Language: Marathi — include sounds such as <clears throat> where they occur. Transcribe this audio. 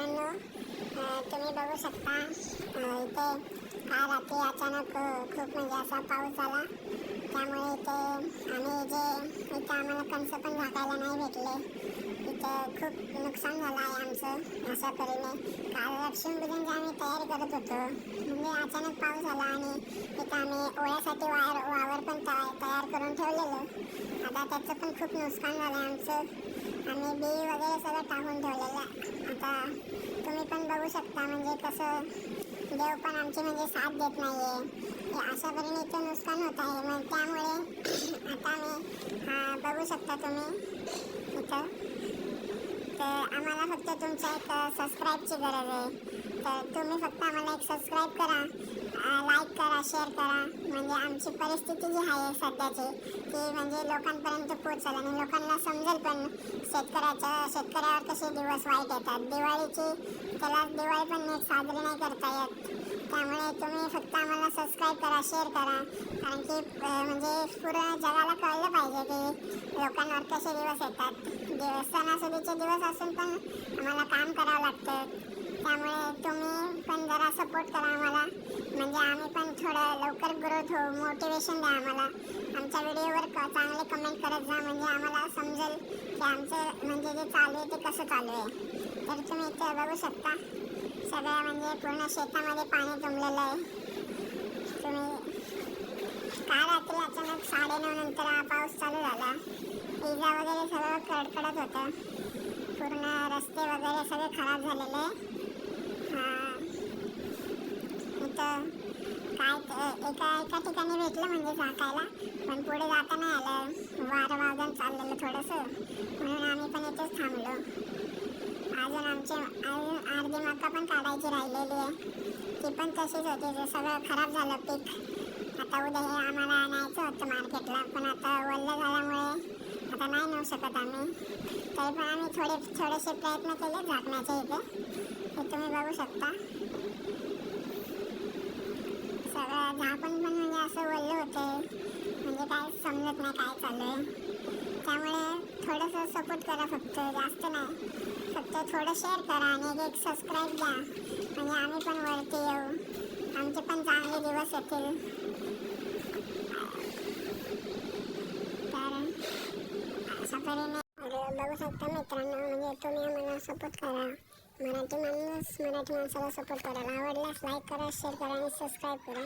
मित्रांनो तुम्ही बघू शकता इथे काल रात्री अचानक खूप म्हणजे असा पाऊस झाला. त्यामुळे इथे आम्ही जे इथे आम्हाला कणसं पण झाकायला नाही भेटले. तर खूप नुकसान झालं आहे आमचं अशा तऱ्हेने. काल लक्ष्मीपूजनची आम्ही तयारी करत होतो म्हणजे अचानक पाऊस झाला आणि तिथं आम्ही ओळ्यासाठी वायर वावर पण तयार करून ठेवलेलं. आता त्याचं पण खूप नुकसान झालं आहे आमचं. आम्ही बी वगैरे सगळं टाकून ठेवलेलं आता तुम्ही पण बघू शकता म्हणजे कसं देव पण आमची म्हणजे साथ देत नाही आहे अशा तऱ्हेने इथं नुकसान होत आहे. मग त्यामुळे <clears throat> आता मी हा बघू शकता तुम्ही इथं. तर आम्हाला फक्त तुमच्या एक सबस्क्राईबची गरज आहे. तर तुम्ही फक्त आम्हाला एक सबस्क्राईब करा. लाईक करा शेअर करा. म्हणजे आमची परिस्थिती जी आहे सध्याची ती म्हणजे लोकांपर्यंत पोचल आणि लोकांना समजेल पण शेतकऱ्याच्या शेतकऱ्यावर कसे दिवस वाईट येतात. दिवाळीची त्याला दिवाळी पण नीट साजरी नाही करता येत. त्यामुळे तुम्ही फक्त आम्हाला सबस्क्राईब करा शेअर करा. कारण की म्हणजे पूर्ण जगाला कळलं पाहिजे की लोकांवर कसे दिवस येतात. दिवस सणासुदीचे दिवस असून पण आम्हाला काम करावं लागतं. त्यामुळे तुम्ही पण जरा सपोर्ट करा आम्हाला. म्हणजे आम्ही पण थोडं लवकर ग्रोथ होऊ मोटिवेशन द्या आम्हाला. आमच्या व्हिडिओवर क चांगले कमेंट करत जा. म्हणजे आम्हाला समजेल की आमचं म्हणजे जे चालू आहे ते कसं चालू आहे. तर तुम्ही इथे बघू शकता. सगळ्या म्हणजे पूर्ण शेतामध्ये पाणी जमलेलं आहे. तुम्ही काल रात्री अचानक साडेनऊ नंतर हा पाऊस चालू झाला? इजा वगैरे सगळं कडकडत होतं. पूर्ण रस्ते वगैरे सगळे खराब झालेले. इथं काय एका एका ठिकाणी भेटलं म्हणजे झाकायला पण पुढे जाता नाही आलं. वारं वावदान चाललेलं थोडंसं. म्हणून आम्ही पण इथेच थांबलो. अजून आमचे अजून अर्धी मका पण काढायची राहिलेली आहे. ती पण तशीच होती ते सगळं खराब झालं पीक. आता उद्या हे आम्हाला आणायचं होतं मार्केटला पण आता वल्ल झाल्यामुळे आता नाही नेऊ शकत आम्ही. तरी पण आम्ही थोडे थोडेसे प्रयत्न केले झाकण्याचे इथे. हे तुम्ही बघू शकता. सगळं झाकून पण म्हणजे असं वल्ल होते. म्हणजे काय समजत नाही काय चालू आहे. त्यामुळे थोडंसं सपोर्ट करा फक्त जास्त नाही. फक्त थोडं शेअर करा आणि एक एक सबस्क्राईब द्या म्हणजे आम्ही पण वरती येऊ. आमचे पण चांगले दिवस येतील. तर अशा तऱ्हेने बघू शकता मित्रांनो म्हणजे तुम्ही आम्हाला सपोर्ट करा. मराठी माणूस मराठी माणसाला सपोर्ट करायला आवडल्यास लाईक करा शेअर करा आणि सबस्क्राईब करा.